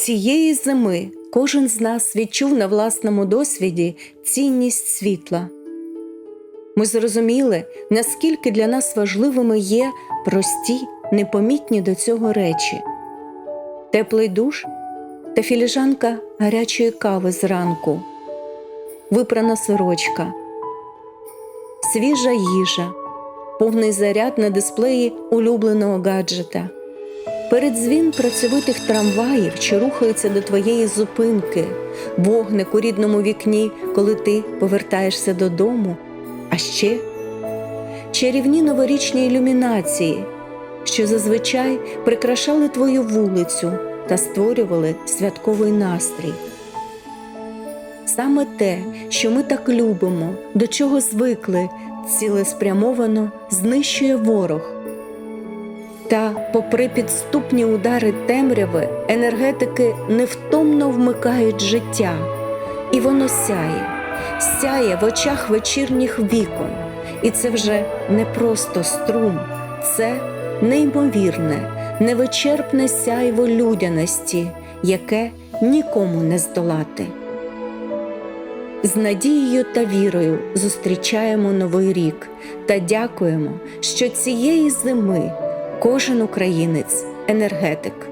Цієї зими кожен з нас відчув на власному досвіді цінність світла. Ми зрозуміли, наскільки для нас важливими є прості, непомітні до цього речі: теплий душ та філіжанка гарячої кави зранку, випрана сорочка, свіжа їжа, повний заряд на дисплеї улюбленого гаджета. Передзвін працьовитих трамваїв, що рухаються до твоєї зупинки, вогник у рідному вікні, коли ти повертаєшся додому, а ще чарівні новорічні ілюмінації, що зазвичай прикрашали твою вулицю та створювали святковий настрій. Саме те, що ми так любимо, до чого звикли, цілеспрямовано знищує ворог. Та, попри підступні удари темряви, енергетики невтомно вмикають життя, і воно сяє, сяє в очах вечірніх вікон. І це вже не просто струм, це неймовірне, невичерпне сяйво людяності, яке нікому не здолати. З надією та вірою зустрічаємо новий рік та дякуємо, що цієї зими кожен українець енергетик.